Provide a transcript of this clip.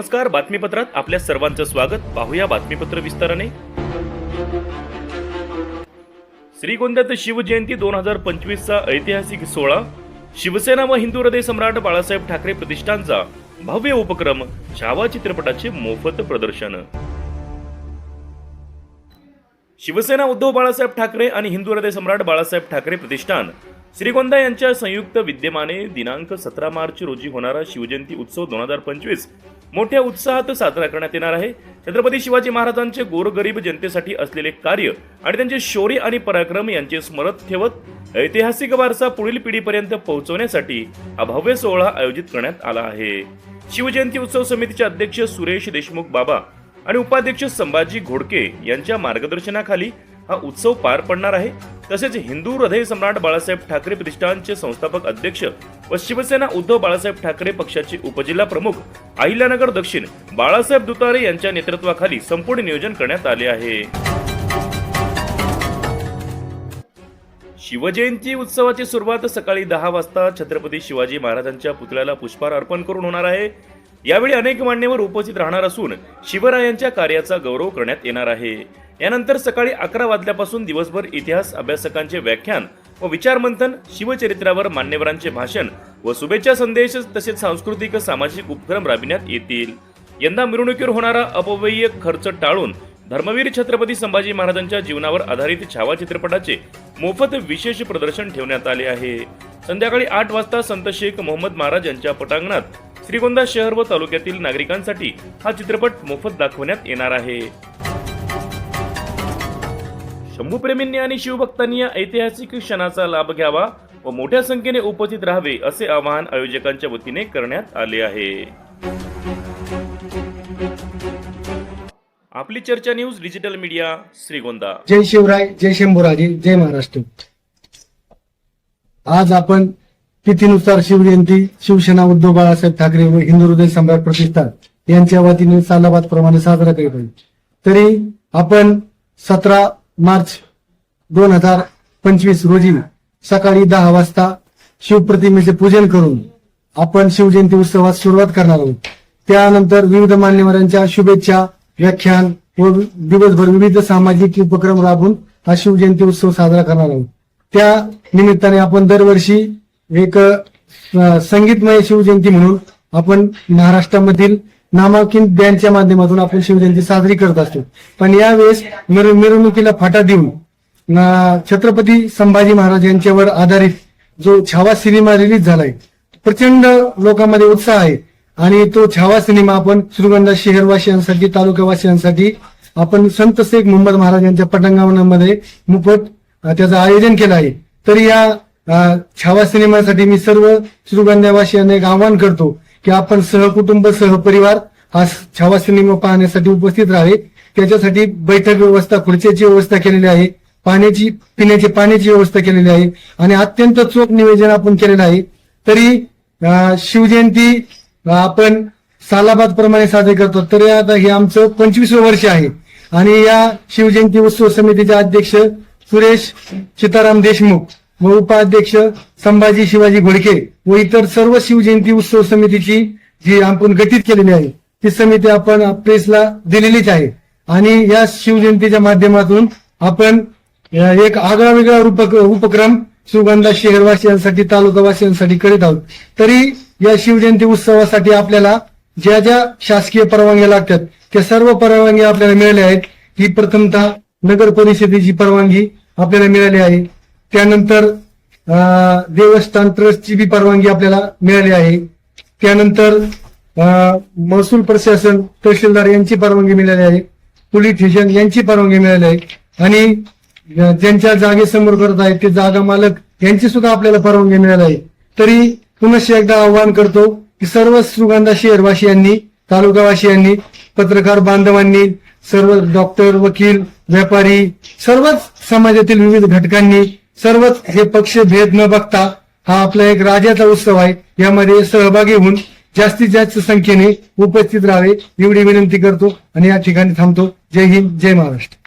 नमस्कार बातमीपत्रात आपल्या सर्वांचं स्वागत. पाहूया बातमीपत्र विस्ताराने. श्रीगोंद्यात शिवजयंती दोन हजार पंचवीसचा ऐतिहासिक सोहळा. शिवसेना व हिंदू हृदय सम्राट बाळासाहेब ठाकरे प्रतिष्ठानचा भव्य उपक्रम छावा चित्रपटाचे मोफत प्रदर्शन. शिवसेना उद्धव बाळासाहेब ठाकरे आणि हिंदू हृदय सम्राट बाळासाहेब ठाकरे प्रतिष्ठान. श्रीगोंदा यांच्या संयुक्त विद्यमाने दिनांक सतरा मार्च रोजी होणारा शिवजयंती उत्सव दोन हजार पंचवीस मोठ्या उत्साहात साजरा करण्यात येणार आहे. छत्रपती शिवाजी महाराजांचे गोरगरीब जनतेसाठी असलेले कार्य आणि त्यांचे शौर्य आणि पराक्रम यांचे स्मरण ठेवत ऐतिहासिक वारसा पुढील पिढीपर्यंत पोहोचवण्यासाठी हा भव्य सोहळा आयोजित करण्यात आला आहे. शिवजयंती उत्सव समितीचे अध्यक्ष सुरेश देशमुख बाबा आणि उपाध्यक्ष संभाजी घोडके यांच्या मार्गदर्शनाखाली हा उत्सव पार पडणार आहे. तसेच हिंदू हृदय सम्राट बाळासाहेब ठाकरे प्रतिष्ठानचे संस्थापक अध्यक्ष व शिवसेना उद्धव बाळासाहेब ठाकरे पक्षाचे उपजिल्हा प्रमुख अहिल्यानगर दक्षिण बाळासाहेब दुतारे यांच्या नेतृत्वाखाली संपूर्ण नियोजन करण्यात आले आहे. शिवजयंती उत्सवाची सुरुवात सकाळी दहा वाजता छत्रपती शिवाजी महाराजांच्या पुतळ्याला पुष्पहार अर्पण करून होणार आहे. यावेळी अनेक मान्यवर उपस्थित राहणार असून शिवरायांच्या कार्याचा गौरव करण्यात येणार आहे. यानंतर सकाळी अकरा वाजल्यापासून दिवसभर इतिहास अभ्यासकांचे व्याख्यान व विचारमंथन शिवचरित्रावर मान्यवरांचे भाषण व शुभेच्छा संदेश तसेच सांस्कृतिक सामाजिक उपक्रम राबविण्यात येतील. यंदा मिरवणुकीवर होणारा अपव्यय खर्च टाळून धर्मवीर छत्रपती संभाजी महाराजांच्या जीवनावर आधारित छावा चित्रपटाचे मोफत विशेष प्रदर्शन ठेवण्यात आले आहे. संध्याकाळी आठ वाजता संत शेख मोहम्मद महाराज यांच्या पटांगणात श्रीगोंदा शहर व तालुक्यातील नागरिकांसाठी हा चित्रपट मोफत दाखवण्यात येणार आहे. शंभूप्रेमींनी आणि शिवभक्तांनी या ऐतिहासिक क्षणाचा लाभ घ्यावा व मोठ्या संख्येने उपस्थित राहावे असे आवाहन आयोजकांच्या वतीने करण्यात आले आहे. आपली चर्चा न्यूज डिजिटल मीडिया श्रीगोंदा. जय शिवराय जय शंभूराजी जय महाराष्ट्र. आज आपण तिथीनुसार शिवजयंती शिवसेना उद्धव बाळासाहेब ठाकरे व हिंदू हृदय सम्राट प्रतिष्ठान यांच्या वतीने सालाबाद प्रमाणे साजरा करीत तरी आपण सतरा मार्च दोन हजार पंचवीस रोजी सकाळी दहा वाजता शिवप्रतिमेचे पूजन करून आपण शिवजयंती उत्सवास सुरुवात करणार आहोत. त्यानंतर विविध मान्यवरांच्या शुभेच्छा व्याख्यान व दिवसभर विविध सामाजिक उपक्रम राबवून हा शिवजयंती उत्सव साजरा करणार आहोत. त्या निमित्ताने आपण दरवर्षी एक संगीतमय शिवजयंती म्हणून आपण महाराष्ट्रामधील नामांकित बँडच्या माध्यमातून आपण शिवजयंती साजरी करत असतो. पण यावेळेस मिर- मिरवणुकीला फाटा देऊन छत्रपती संभाजी महाराज यांच्यावर आधारित जो छावा सिनेमा रिलीज झालाय प्रचंड लोकांमध्ये उत्साह आहे. आणि तो छावा सिनेमा आपण श्रीगोंदा शहरवासियांसाठी तालुकावासियांसाठी आपण संत शेख मोहम्मद महाराज यांच्या पटांगणामध्ये मुफत त्याचं आयोजन केलं आहे. तरी या छावा सिनेमासाठी मी सर्व श्रीगोंद्यावासियांना एक आवाहन करतो की आपण सहकुटुंब सहपरिवार हा छावा सिनेमा पाहण्यासाठी उपस्थित राहावे. त्याच्यासाठी बैठक व्यवस्था खुर्चीची व्यवस्था केलेली आहे. पाण्याची पिण्याची पाण्याची व्यवस्था केलेली आहे. आणि अत्यंत चोख नियोजन आपण केलेलं आहे. तरी शिवजयंती आपण सालाबाद प्रमाणे साजरी करतो. तरी आता हे आमचं पंचवीसवं वर्ष आहे. आणि या शिवजयंती उत्सव समितीचे अध्यक्ष सुरेश सीताराम देशमुख व उपाध्यक्ष संभाजी शिवाजी घोडके व इतर सर्व शिवजयंती उत्सव समितीची जी आपण गठीत केलेली आहे ती समिती आपण प्रेसला दिलेलीच आहे. आणि या शिवजयंतीच्या माध्यमातून आपण एक आगळा वेगळा उपक्रम सुगंधा शहरवासियांसाठी तालुकावासियांसाठी करीत आहोत. तरी या शिवजयंती उत्सवासाठी आपल्याला ज्या ज्या शासकीय परवानग्या लागतात त्या सर्व परवानग्या आपल्याला मिळाल्या आहेत. ही प्रथमतः नगर परिषदेची परवानगी आपल्याला मिळाली आहे. त्यानंतर देवस्थान ट्रस्टची बी परवानगी आपल्याला मिळाली आहे. त्यानंतर महसूल प्रशासन तहसीलदार यांची परवानगी मिळाली आहे. पोलीस स्टेशन यांची परवानगी मिळाली आहे. आणि ज्यांच्या जागेसमोर करत आहेत ते जागा मालक यांची सुद्धा आपल्याला परवानगी मिळाली आहे. तरी पुनश्च एकदा आवाहन करतो की सर्व सुगंधा शहरवासियांनी तालुकावासियांनी पत्रकार बांधवांनी सर्व डॉक्टर वकील व्यापारी सर्वच समाजातील विविध घटकांनी सर्वच हे पक्ष भेद न बघता हा आपला एक राजाचा उत्सव आहे. यामध्ये सहभागी होऊन जास्तीत जास्त संख्येने उपस्थित राहावे एवढी विनंती करतो आणि या ठिकाणी थांबतो. जय हिंद जय महाराष्ट्र.